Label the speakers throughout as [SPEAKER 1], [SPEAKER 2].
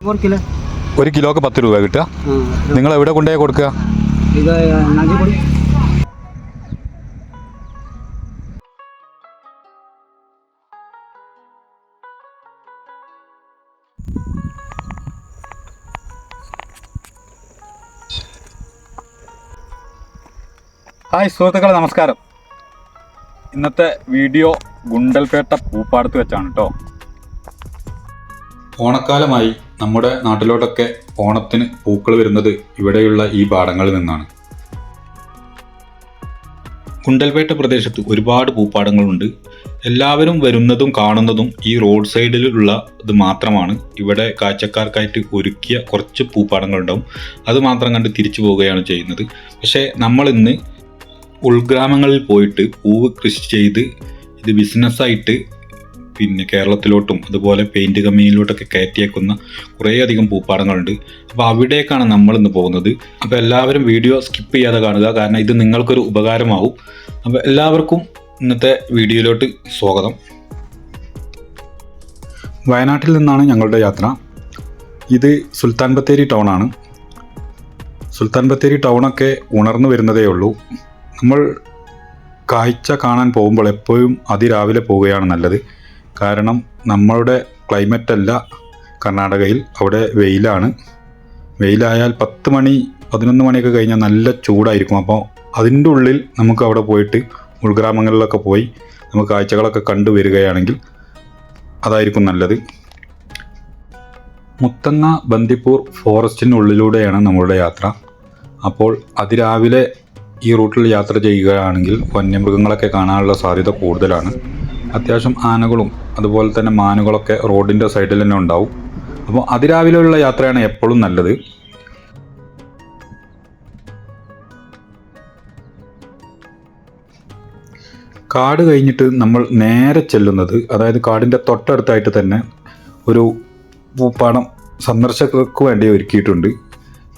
[SPEAKER 1] ഒരു കിലോ
[SPEAKER 2] ഒരു കിലോക്ക് പത്ത് രൂപ കിട്ടുക. നിങ്ങൾ എവിടെ കൊണ്ടുപോയി കൊടുക്കുക? ഹായ് സുഹൃത്തുക്കളെ നമസ്കാരം. ഇന്നത്തെ വീഡിയോ ഗുണ്ടൽപേട്ട പൂപ്പാടത്ത് വെച്ചാണ് കേട്ടോ ഓണക്കാലമായി നമ്മുടെ നാട്ടിലോട്ടൊക്കെ ഓണത്തിന് പൂക്കൾ വരുന്നത് ഇവിടെയുള്ള ഈ പാടങ്ങളിൽ നിന്നാണ്. കുണ്ടൽപേട്ട പ്രദേശത്ത് ഒരുപാട് പൂപ്പാടങ്ങളുണ്ട്. എല്ലാവരും വരുന്നതും കാണുന്നതും ഈ റോഡ് സൈഡിലുള്ള ഇത് മാത്രമാണ്. ഇവിടെ കാഴ്ചക്കാർക്കായിട്ട് ഒരുക്കിയ കുറച്ച് പൂപ്പാടങ്ങളുണ്ടാവും. അത് മാത്രം കണ്ട് തിരിച്ചു പോവുകയാണ് ചെയ്യുന്നത്. പക്ഷേ നമ്മൾ ഇന്ന് ഉൾഗ്രാമങ്ങളിൽ പോയിട്ട് പൂവ് കൃഷി ചെയ്ത് ഇത് ബിസിനസ്സായിട്ട് പിന്നെ കേരളത്തിലോട്ടും അതുപോലെ പെയിന്റ് കമ്പനിയിലോട്ടൊക്കെ കയറ്റിയേക്കുന്ന കുറേയധികം പൂപ്പാടങ്ങളുണ്ട്. അപ്പോൾ അവിടേക്കാണ് നമ്മൾ ഇന്ന് പോകുന്നത്. അപ്പോൾ എല്ലാവരും വീഡിയോ സ്കിപ്പ് ചെയ്യാതെ കാണുക. കാരണം ഇത് നിങ്ങൾക്കൊരു ഉപകാരമാവും. അപ്പോൾ എല്ലാവർക്കും ഇന്നത്തെ വീഡിയോയിലോട്ട് സ്വാഗതം. വയനാട്ടിൽ നിന്നാണ് ഞങ്ങളുടെ യാത്ര. ഇത് സുൽത്താൻ ബത്തേരി ടൗണാണ് സുൽത്താൻ ബത്തേരി ടൗണൊക്കെ ഉണർന്നു വരുന്നതേ ഉള്ളൂ. നമ്മൾ കാഴ്ച കാണാൻ പോകുമ്പോൾ എപ്പോഴും അതിരാവിലെ പോവുകയാണ് നല്ലത്. കാരണം നമ്മളുടെ ക്ലൈമറ്റ് അല്ല കർണാടകയിൽ അവിടെ വെയിലാണ്. വെയിലായാൽ പത്ത് മണി പതിനൊന്ന് മണിയൊക്കെ കഴിഞ്ഞാൽ നല്ല ചൂടായിരിക്കും. അപ്പോൾ അതിന്റെ ഉള്ളിൽ നമുക്ക് അവിടെ പോയിട്ട് ഉൾഗ്രാമങ്ങളിലൊക്കെ പോയി നമുക്ക് കാഴ്ചകളൊക്കെ കണ്ടു വരികയാണെങ്കിൽ അതായിരിക്കും നല്ലത്. മുത്തങ്ങ ബന്ദിപ്പൂർ ഫോറസ്റ്റിനുള്ളിലൂടെയാണ് നമ്മളുടെ യാത്ര. അപ്പോൾ അതിരാവിലെ ഈ റൂട്ടിൽ യാത്ര ചെയ്യുകയാണെങ്കിൽ വന്യമൃഗങ്ങളൊക്കെ കാണാനുള്ള സാധ്യത കൂടുതലാണ്. അത്യാവശ്യം ആനകളും അതുപോലെ തന്നെ മാനുകളൊക്കെ റോഡിന്റെ സൈഡിൽ തന്നെ ഉണ്ടാവും. അപ്പോൾ അതിരാവിലെയുള്ള യാത്രയാണ് എപ്പോഴും നല്ലത്. കാട് കഴിഞ്ഞിട്ട് നമ്മൾ നേരെ ചെല്ലുന്നത് അതായത് കാടിന്റെ തൊട്ടടുത്തായിട്ട് തന്നെ ഒരു പൂപ്പാടം സന്ദർശകർക്ക് വേണ്ടി ഒരുക്കിയിട്ടുണ്ട്.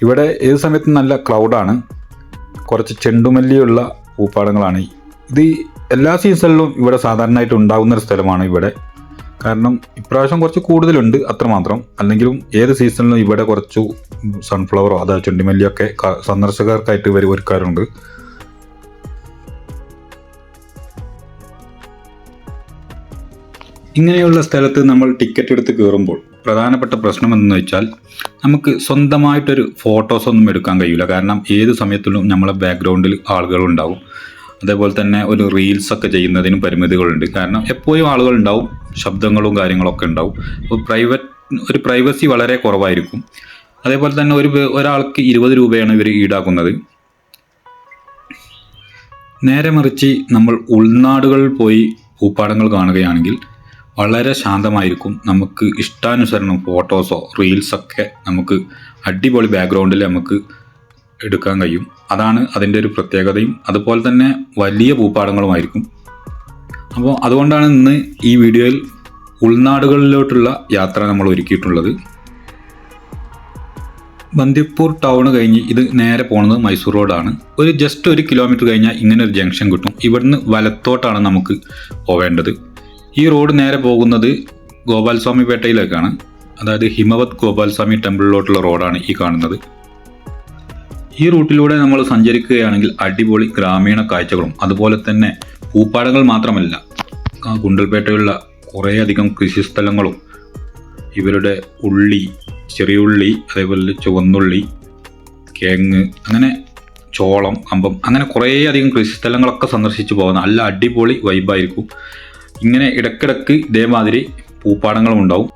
[SPEAKER 2] ഇവിടെ ഏത് സമയത്തും നല്ല ക്ലൗഡാണ് കുറച്ച് ചെണ്ടുമല്ലിയുള്ള പൂപ്പാടങ്ങളാണ്. ഇത് എല്ലാ സീസണിലും ഇവിടെ സാധാരണയായിട്ട് ഉണ്ടാകുന്ന ഒരു സ്ഥലമാണ് ഇവിടെ. കാരണം ഇപ്രാവശ്യം കുറച്ച് കൂടുതലുണ്ട് അത്രമാത്രം അല്ലെങ്കിലും ഏത് സീസണിലും ഇവിടെ കുറച്ചു സൺഫ്ലവറോ അതായത് ചുണ്ടിമല്ലിയൊക്കെ സന്ദർശകർക്കായിട്ട് ഇവർ ഒരുക്കാറുണ്ട്. ഇങ്ങനെയുള്ള സ്ഥലത്ത് നമ്മൾ ടിക്കറ്റ് എടുത്ത് കയറുമ്പോൾ പ്രധാനപ്പെട്ട പ്രശ്നം എന്തെന്ന് വെച്ചാൽ നമുക്ക് സ്വന്തമായിട്ടൊരു ഫോട്ടോസ് ഒന്നും എടുക്കാൻ കഴിയില്ല കാരണം ഏത് സമയത്തിലും നമ്മളെ ബാക്ക്ഗ്രൗണ്ടിൽ ആളുകളുണ്ടാവും. അതേപോലെ തന്നെ ഒരു റീൽസ് ഒക്കെ ചെയ്യുന്നതിനും പരിമിതികളുണ്ട്. കാരണം എപ്പോഴും ആളുകൾ ഉണ്ടാവും ശബ്ദങ്ങളും കാര്യങ്ങളൊക്കെ ഉണ്ടാവും. അപ്പോൾ പ്രൈവറ്റ് ഒരു പ്രൈവസി വളരെ കുറവായിരിക്കും. അതേപോലെ തന്നെ ഒരു ഒരാൾക്ക് ഇരുപത് രൂപയാണ് ഇവർ ഈടാക്കുന്നത്. നേരെ മറിച്ച് നമ്മൾ ഉൾനാടുകളിൽ പോയി പൂപ്പാടങ്ങൾ കാണുകയാണെങ്കിൽ വളരെ ശാന്തമായിരിക്കും. നമുക്ക് ഇഷ്ടാനുസരണം ഫോട്ടോസോ റീൽസൊക്കെ നമുക്ക് അടിപൊളി ബാക്ക്ഗ്രൗണ്ടിൽ നമുക്ക് എടുക്കാൻ കഴിയും. അതാണ് അതിന്റെ ഒരു പ്രത്യേകതയും. അതുപോലെ തന്നെ വലിയ പൂപ്പാടങ്ങളുമായിരിക്കും അപ്പോൾ അതുകൊണ്ടാണ് ഇന്ന് ഈ വീഡിയോയിൽ ഉൾനാടുകളിലോട്ടുള്ള യാത്ര നമ്മൾ ഒരുക്കിയിട്ടുള്ളത്. ബന്ദിപ്പൂർ ടൗൺ കഴിഞ്ഞ് ഇത് നേരെ പോകുന്നത് മൈസൂർ റോഡാണ്. ഒരു ജസ്റ്റ് ഒരു കിലോമീറ്റർ കഴിഞ്ഞാൽ ഇങ്ങനെ ഒരു ജംഗ്ഷൻ കിട്ടും. ഇവിടുന്ന് വലത്തോട്ടാണ് നമുക്ക് പോവേണ്ടത്. ഈ റോഡ് നേരെ പോകുന്നത് ഗോപാൽസ്വാമി പേട്ടയിലേക്കാണ് അതായത് ഹിമവത് ഗോപാൽസ്വാമി ടെമ്പിളിലോട്ടുള്ള റോഡാണ് ഈ കാണുന്നത്. ഈ റൂട്ടിലൂടെ നമ്മൾ സഞ്ചരിക്കുകയാണെങ്കിൽ അടിപൊളി ഗ്രാമീണ കാഴ്ചകളും അതുപോലെ തന്നെ പൂപ്പാടങ്ങൾ മാത്രമല്ല ഗുണ്ടൽപേട്ടയുള്ള കുറേയധികം കൃഷിസ്ഥലങ്ങളും ഇവരുടെ ഉള്ളി ചെറിയുള്ളി അതേപോലെ ചുവന്നുള്ളി കേങ്ങ് അങ്ങനെ ചോളം കമ്പം അങ്ങനെ കുറേയധികം കൃഷിസ്ഥലങ്ങളൊക്കെ സന്ദർശിച്ച് പോകുന്ന നല്ല അടിപൊളി വൈബായിരിക്കും ഇങ്ങനെ ഇടക്കിടക്ക് ഇതേമാതിരി പൂപ്പാടങ്ങളും ഉണ്ടാവും.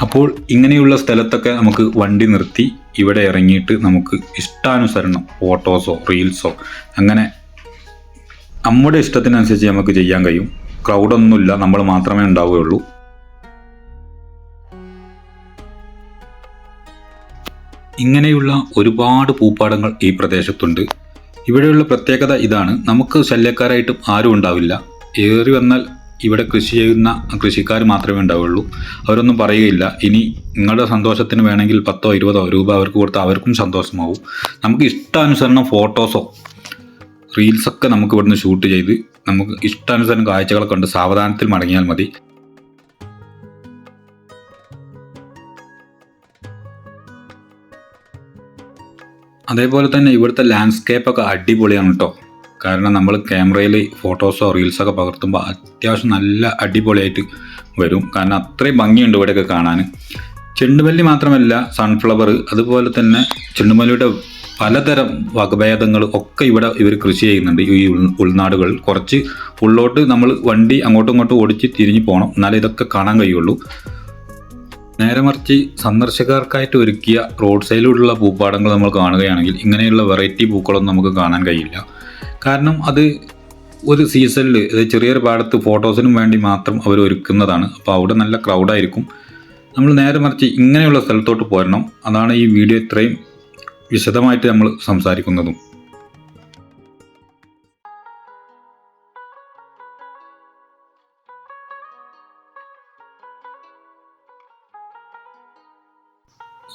[SPEAKER 2] അപ്പോൾ ഇങ്ങനെയുള്ള സ്ഥലത്തൊക്കെ നമുക്ക് വണ്ടി നിർത്തി ഇവിടെ ഇറങ്ങിയിട്ട് നമുക്ക് ഇഷ്ടാനുസരണം ഫോട്ടോസോ റീൽസോ അങ്ങനെ നമ്മുടെ ഇഷ്ടത്തിനനുസരിച്ച് നമുക്ക് ചെയ്യാൻ കഴിയും. ക്രൗഡൊന്നുമില്ല നമ്മൾ മാത്രമേ ഉണ്ടാവുകയുള്ളൂ. ഇങ്ങനെയുള്ള ഒരുപാട് പൂപ്പാടങ്ങൾ ഈ പ്രദേശത്തുണ്ട്. ഇവിടെയുള്ള പ്രത്യേകത ഇതാണ് നമുക്ക് ശല്യക്കാരായിട്ടും ആരും ഉണ്ടാവില്ല. ഏറി വന്നാൽ ഇവിടെ കൃഷി ചെയ്യുന്ന കൃഷിക്കാർ മാത്രമേ ഉണ്ടാവുള്ളൂ. അവരൊന്നും പറയുകയില്ല. ഇനി നിങ്ങളുടെ സന്തോഷത്തിന് വേണമെങ്കിൽ പത്തോ ഇരുപതോ രൂപ അവർക്ക് കൊടുത്താൽ അവർക്കും സന്തോഷമാവും. നമുക്ക് ഇഷ്ടാനുസരണം ഫോട്ടോസോ റീൽസൊക്കെ നമുക്ക് ഇവിടുന്ന് ഷൂട്ട് ചെയ്ത് നമുക്ക് ഇഷ്ടാനുസരണം കാഴ്ചകളൊക്കെ ഉണ്ട് സാവധാനത്തിൽ മടങ്ങിയാൽ മതി. അതേപോലെ തന്നെ ഇവിടുത്തെ ലാൻഡ്സ്കേപ്പൊക്കെ അടിപൊളിയാണ് കേട്ടോ. കാരണം നമ്മൾ ക്യാമറയിൽ ഫോട്ടോസോ റീൽസൊക്കെ പകർത്തുമ്പോൾ അത്യാവശ്യം നല്ല അടിപൊളിയായിട്ട് വരും. കാരണം അത്രയും ഭംഗിയുണ്ട് ഇവിടെയൊക്കെ കാണാൻ. ചെണ്ടുമല്ലി മാത്രമല്ല സൺഫ്ലവർ അതുപോലെ തന്നെ ചെണ്ടുമല്ലിയുടെ പലതരം വകഭേദങ്ങൾ ഒക്കെ ഇവിടെ ഇവർ കൃഷി ചെയ്യുന്നുണ്ട്. ഈ ഉൾ- ഉൾനാടുകളിൽ കുറച്ച് ഉള്ളോട്ട് നമ്മൾ വണ്ടി അങ്ങോട്ടും ഇങ്ങോട്ടും ഓടിച്ച് തിരിഞ്ഞു പോകണം. എന്നാലേ ഇതൊക്കെ കാണാൻ കഴിയുള്ളൂ. നേരെ മറിച്ച് സന്ദർശകർക്കായിട്ട് ഒരുക്കിയ റോഡ് സൈഡിലുള്ള പൂപ്പാടങ്ങൾ നമ്മൾ കാണുകയാണെങ്കിൽ ഇങ്ങനെയുള്ള വെറൈറ്റി പൂക്കളൊന്നും നമുക്ക് കാണാൻ കഴിയില്ല. കാരണം അത് ഒരു സീസണിൽ ചെറിയൊരു പാടത്ത് ഫോട്ടോസിനും വേണ്ടി മാത്രം അവർ ഒരുക്കുന്നതാണ്. അപ്പോൾ അവിടെ നല്ല ക്രൗഡായിരിക്കും നമ്മൾ നേരെ മറിച്ച് ഇങ്ങനെയുള്ള സ്ഥലത്തോട്ട് പോരണം. അതാണ് ഈ വീഡിയോ ഇത്രയും വിശദമായിട്ട് നമ്മൾ സംസാരിക്കുന്നതും.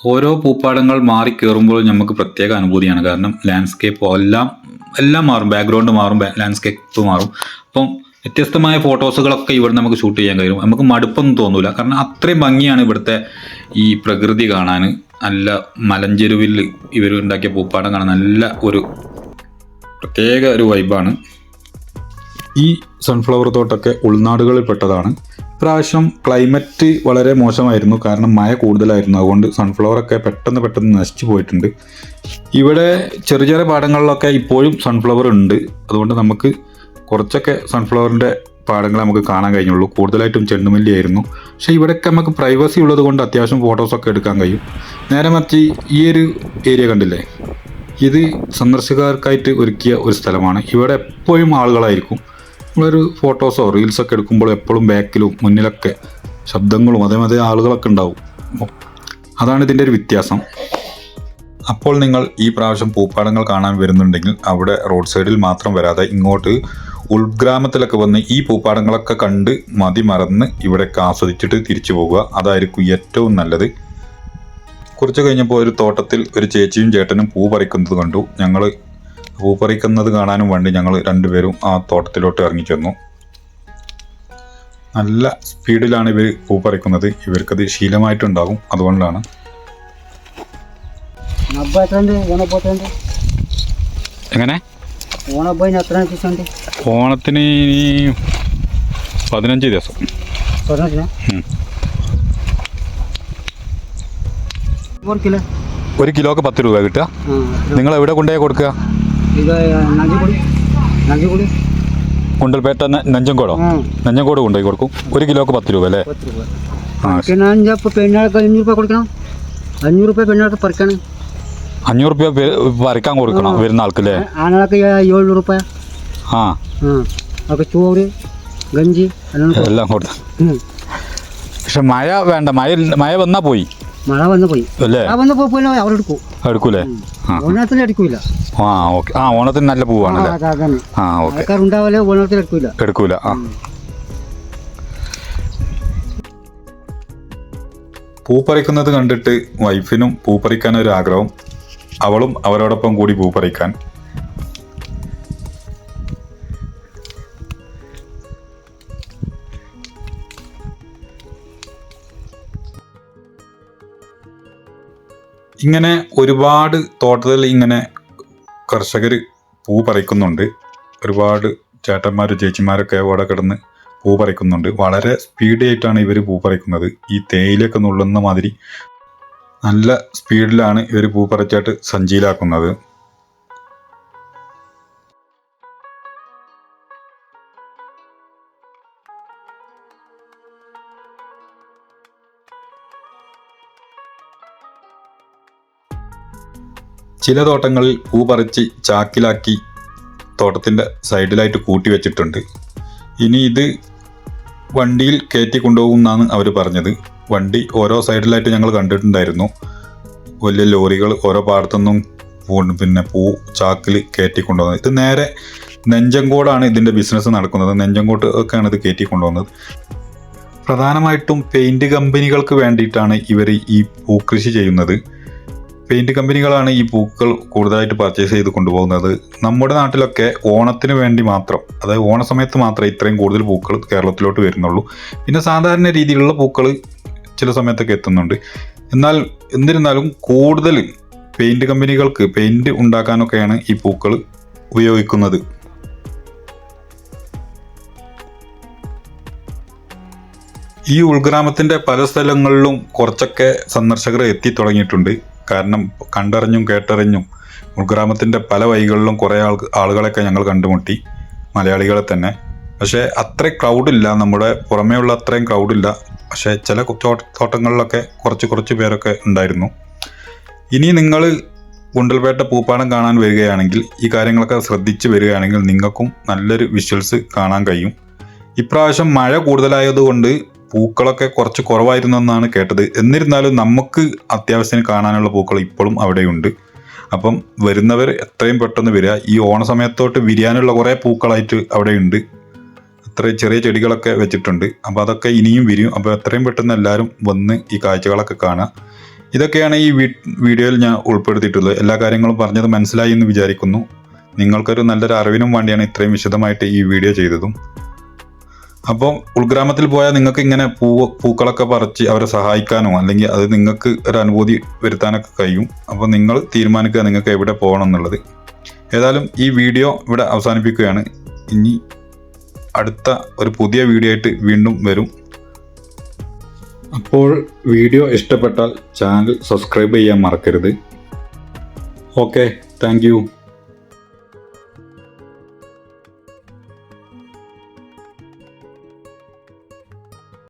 [SPEAKER 2] ഓരോ പൂപ്പാടങ്ങൾ മാറി കയറുമ്പോൾ നമുക്ക് പ്രത്യേക അനുഭൂതിയാണ്. കാരണം ലാൻഡ്സ്കേപ്പ് എല്ലാം എല്ലാം മാറും ബാക്ക്ഗ്രൗണ്ട് മാറും ലാൻഡ്സ്കേപ്പ് മാറും. അപ്പം വ്യത്യസ്തമായ ഫോട്ടോസുകളൊക്കെ ഇവിടെ നമുക്ക് ഷൂട്ട് ചെയ്യാൻ കഴിയും. നമുക്ക് മടുപ്പൊന്നും തോന്നില്ല കാരണം അത്രയും ഭംഗിയാണ് ഇവിടുത്തെ ഈ പ്രകൃതി കാണാൻ. നല്ല മലഞ്ചെരുവിൽ ഇവർ ഉണ്ടാക്കിയ പൂപ്പാടം കാണാൻ നല്ല ഒരു പ്രത്യേക ഒരു വൈബാണ് ഈ സൺഫ്ലവർ തോട്ടൊക്കെ ഉൾനാടുകളിൽ പെട്ടതാണ് ഇപ്രാവശ്യം ക്ലൈമറ്റ് വളരെ മോശമായിരുന്നു. കാരണം മഴ കൂടുതലായിരുന്നു. അതുകൊണ്ട് സൺഫ്ലവറൊക്കെ പെട്ടെന്ന് പെട്ടെന്ന് നശിച്ചു പോയിട്ടുണ്ട്. ഇവിടെ ചെറിയ ചെറിയ പാടങ്ങളിലൊക്കെ ഇപ്പോഴും സൺഫ്ലവർ ഉണ്ട്. അതുകൊണ്ട് നമുക്ക് കുറച്ചൊക്കെ സൺഫ്ലവറിന്റെ പാടങ്ങൾ നമുക്ക് കാണാൻ കഴിഞ്ഞുള്ളൂ. കൂടുതലായിട്ടും ചെണ്ടുമല്ലി ആയിരുന്നു. പക്ഷേ ഇവിടെയൊക്കെ നമുക്ക് പ്രൈവസി ഉള്ളത് കൊണ്ട് അത്യാവശ്യം ഫോട്ടോസൊക്കെ എടുക്കാൻ കഴിയും. നേരെ മറിച്ച് ഈ ഒരു ഏരിയ കണ്ടില്ലേ? ഇത് സന്ദർശകർക്കായിട്ട് ഒരുക്കിയ ഒരു സ്ഥലമാണ്. ഇവിടെ എപ്പോഴും ആളുകളായിരിക്കും. നമ്മളൊരു ഫോട്ടോസോ റീൽസൊക്കെ എടുക്കുമ്പോൾ എപ്പോഴും ബാക്കിലും മുന്നിലൊക്കെ ശബ്ദങ്ങളും അതേമാതിരി ആളുകളൊക്കെ ഉണ്ടാവും. അതാണ് ഇതിന്റെ ഒരു വ്യത്യാസം. അപ്പോൾ നിങ്ങൾ ഈ പ്രാവശ്യം പൂപ്പാടങ്ങൾ കാണാൻ വരുന്നുണ്ടെങ്കിൽ അവിടെ റോഡ് സൈഡിൽ മാത്രം വരാതെ ഇങ്ങോട്ട് ഉൾഗ്രാമത്തിലൊക്കെ വന്ന് ഈ പൂപ്പാടങ്ങളൊക്കെ കണ്ട് മതി മറന്ന് ഇവിടെയൊക്കെ ആസ്വദിച്ചിട്ട് തിരിച്ചു പോവുക. അതായിരിക്കും ഏറ്റവും നല്ലത്. കുറച്ച് കഴിഞ്ഞപ്പോൾ ഒരു തോട്ടത്തിൽ ഒരു ചേച്ചിയും ചേട്ടനും പൂ പറിക്കുന്നത് കണ്ടു. ഞങ്ങൾ പൂപ്പറിക്കുന്നത് കാണാനും വേണ്ടി ഞങ്ങൾ രണ്ടുപേരും ആ തോട്ടത്തിലോട്ട് ഇറങ്ങിച്ചെന്നു. നല്ല സ്പീഡിലാണ് ഇവർ പൂപ്പറിക്കുന്നത്. ഇവർക്കത് ശീലമായിട്ടുണ്ടാകും. അതുകൊണ്ടാണ്. എങ്ങനെ? ഓണത്തിന് ഇനി പതിനഞ്ച് ദിവസം. ഒരു കിലോക്ക് പത്ത് രൂപ കിട്ടുക. നിങ്ങൾ എവിടെ കൊണ്ടുപോയി കൊടുക്കുക?
[SPEAKER 1] ഇത് നഞ്ചിക്കുടി. നഞ്ചിക്കുടി.
[SPEAKER 2] കുണ്ടൽപേട്ട നഞ്ചങ്കോടോ? നഞ്ചങ്കോട് കൊണ്ടുപോയി കൊടുക്കും. ഒരു കിലോക്ക് പത്ത് രൂപ അല്ലേ? പിന്നെ
[SPEAKER 1] അഞ്ചപ്പോൾ പെണ്ണാൾക്ക് അഞ്ഞൂറ് രൂപ കൊടുക്കണം. അഞ്ഞൂറ് രൂപ പെണ്ണാൾക്ക് പറിക്കണം.
[SPEAKER 2] അഞ്ഞൂറ് രൂപ പറിക്കാൻ കൊടുക്കണം വരുന്ന ആൾക്ക് അല്ലേ?
[SPEAKER 1] ആണാൾക്ക് ഏഴുനൂറ് രൂപ.
[SPEAKER 2] ആ.
[SPEAKER 1] ഒക്കെ ചോറ് ഗഞ്ചി
[SPEAKER 2] എല്ലാം കൊടുത്തു. പക്ഷെ മഴ വേണ്ട മഴ മഴ വന്നാൽ പോയി.
[SPEAKER 1] മഴ വന്ന് പോയി
[SPEAKER 2] അല്ലേ?
[SPEAKER 1] ആ വന്ന് പോയി അവർ എടുക്കും.
[SPEAKER 2] എടുക്കൂലേ?
[SPEAKER 1] ഓണത്തിന് എടുക്കൂല.
[SPEAKER 2] ആ ഓക്കെ. ആ ഓണത്തിന് നല്ല
[SPEAKER 1] പൂവാണ്
[SPEAKER 2] ആ ഓക്കെ.
[SPEAKER 1] ആൾക്കാരുണ്ടാവല്ലേ ഓണത്തിന് എടുക്കൂല.
[SPEAKER 2] എടുക്കൂല ആ. പൂ പറിക്കുന്നത് കണ്ടിട്ട് വൈഫിനും പൂ പറിക്കാൻ ഒരു ആഗ്രഹം അവളും അവരോടൊപ്പം കൂടി പൂ പറിക്കാൻ. ഇങ്ങനെ ഒരുപാട് തോട്ടത്തിൽ ഇങ്ങനെ കർഷകർ പൂ പറിക്കുന്നുണ്ട്. ഒരുപാട് ചേട്ടന്മാരും ചേച്ചിമാരൊക്കെ അവിടെ കിടന്ന് പൂ പറിക്കുന്നുണ്ട്. വളരെ സ്പീഡി ആയിട്ടാണ് ഇവർ പൂ പറിക്കുന്നത്. ഈ തേയിലൊക്കെ നുള്ളുന്ന മാതിരി നല്ല സ്പീഡിലാണ് ഇവർ പൂ പറിച്ചായിട്ട് സഞ്ചിയിലാക്കുന്നത്. ചില തോട്ടങ്ങളിൽ പൂ പറിച്ച് ചാക്കിലാക്കി തോട്ടത്തിന്റെ സൈഡിലായിട്ട് കൂട്ടി വെച്ചിട്ടുണ്ട്. ഇനി ഇത് വണ്ടിയിൽ കയറ്റി കൊണ്ടുപോകും എന്നാണ് അവർ പറഞ്ഞത്. വണ്ടി ഓരോ സൈഡിലായിട്ട് ഞങ്ങൾ കണ്ടിട്ടുണ്ടായിരുന്നു. വലിയ ലോറികൾ ഓരോ പാടത്തുനിന്നും പിന്നെ പൂ ചാക്കിൽ കയറ്റി കൊണ്ടുപോകുന്നത് ഇത് നേരെ നെഞ്ചങ്കോടാണ് ഇതിന്റെ ബിസിനസ് നടക്കുന്നത്. നെഞ്ചങ്കോട്ട് ഒക്കെയാണ് ഇത് കയറ്റി കൊണ്ടുപോകുന്നത് പ്രധാനമായിട്ടും പെയിന്റ് കമ്പനികൾക്ക് വേണ്ടിയിട്ടാണ് ഇവർ ഈ പൂക്കൃഷി ചെയ്യുന്നത്. പെയിന്റ് കമ്പനികളാണ് ഈ പൂക്കൾ കൂടുതലായിട്ട് പർച്ചേസ് ചെയ്ത് കൊണ്ടുപോകുന്നത്. നമ്മുടെ നാട്ടിലൊക്കെ ഓണത്തിന് വേണ്ടി മാത്രം അതായത് ഓണ സമയത്ത് മാത്രമേ ഇത്രയും കൂടുതൽ പൂക്കൾ കേരളത്തിലോട്ട് വരുന്നുള്ളൂ. പിന്നെ സാധാരണ രീതിയിലുള്ള പൂക്കൾ ചില സമയത്തൊക്കെ എത്തുന്നുണ്ട്. എന്നാൽ എന്നിരുന്നാലും കൂടുതൽ പെയിന്റ് കമ്പനികൾക്ക് പെയിന്റ് ഉണ്ടാക്കാനൊക്കെയാണ് ഈ പൂക്കൾ ഉപയോഗിക്കുന്നത്. ഈ ഉൾഗ്രാമത്തിന്റെ പല സ്ഥലങ്ങളിലും കുറച്ചൊക്കെ സന്ദർശകർ എത്തി തുടങ്ങിയിട്ടുണ്ട്. കാരണം കണ്ടറിഞ്ഞും കേട്ടറിഞ്ഞും ഉൾഗ്രാമത്തിന്റെ പല വഴികളിലും കുറേ ആൾ ആളുകളെയൊക്കെ ഞങ്ങൾ കണ്ടുമുട്ടി മലയാളികളെ തന്നെ. പക്ഷേ അത്രയും ക്രൗഡില്ല നമ്മുടെ പുറമേയുള്ള അത്രയും ക്രൗഡില്ല പക്ഷേ ചില തോട്ടങ്ങളിലൊക്കെ കുറച്ച് കുറച്ച് പേരൊക്കെ ഉണ്ടായിരുന്നു. ഇനി നിങ്ങൾ ഗുണ്ടൽപേട്ട പൂപ്പാടം കാണാൻ വരികയാണെങ്കിൽ ഈ കാര്യങ്ങളൊക്കെ ശ്രദ്ധിച്ച് വരികയാണെങ്കിൽ നിങ്ങൾക്കും നല്ലൊരു വിഷ്വൽസ് കാണാൻ കഴിയും. ഇപ്രാവശ്യം മഴ കൂടുതലായതുകൊണ്ട് പൂക്കളൊക്കെ കുറച്ച് കുറവായിരുന്നു എന്നാണ് കേട്ടത്. എന്നിരുന്നാലും നമുക്ക് അത്യാവശ്യത്തിന് കാണാനുള്ള പൂക്കൾ ഇപ്പോഴും അവിടെയുണ്ട്. അപ്പം വരുന്നവർ എത്രയും പെട്ടെന്ന് വരിക. ഈ ഓണ സമയത്തോട്ട് വിരിയാനുള്ള കുറേ പൂക്കളായിട്ട് അവിടെയുണ്ട്. അത്രയും ചെറിയ ചെടികളൊക്കെ വെച്ചിട്ടുണ്ട്. അപ്പോൾ അതൊക്കെ ഇനിയും വിരിയും അപ്പോൾ എത്രയും പെട്ടെന്ന് എല്ലാവരും വന്ന് ഈ കാഴ്ചകളൊക്കെ കാണുക ഇതൊക്കെയാണ് ഈ വീഡിയോയിൽ ഞാൻ ഉൾപ്പെടുത്തിയിട്ടുള്ളത്. എല്ലാ കാര്യങ്ങളും പറഞ്ഞത് മനസ്സിലായി എന്ന് വിചാരിക്കുന്നു. നിങ്ങൾക്കൊരു നല്ലൊരു അറിവിനും വേണ്ടിയാണ് ഇത്രയും വിശദമായിട്ട് ഈ വീഡിയോ ചെയ്തതും. അപ്പം ഉൾഗ്രാമത്തിൽ പോയാൽ നിങ്ങൾക്ക് ഇങ്ങനെ പൂ പൂക്കളൊക്കെ പറിച്ച് അവരെ സഹായിക്കാനോ അല്ലെങ്കിൽ അത് നിങ്ങൾക്ക് ഒരു അനുഭൂതി വരുത്താനൊക്കെ കഴിയും. അപ്പോൾ നിങ്ങൾ തീരുമാനിക്കുക നിങ്ങൾക്ക് എവിടെ പോകണം എന്നുള്ളത്. ഏതായാലും ഈ വീഡിയോ ഇവിടെ അവസാനിപ്പിക്കുകയാണ്. ഇനി അടുത്ത ഒരു പുതിയ വീഡിയോ ആയിട്ട് വീണ്ടും വരും. അപ്പോൾ വീഡിയോ ഇഷ്ടപ്പെട്ടാൽ ചാനൽ സബ്സ്ക്രൈബ് ചെയ്യാൻ മറക്കരുത്. Okay thank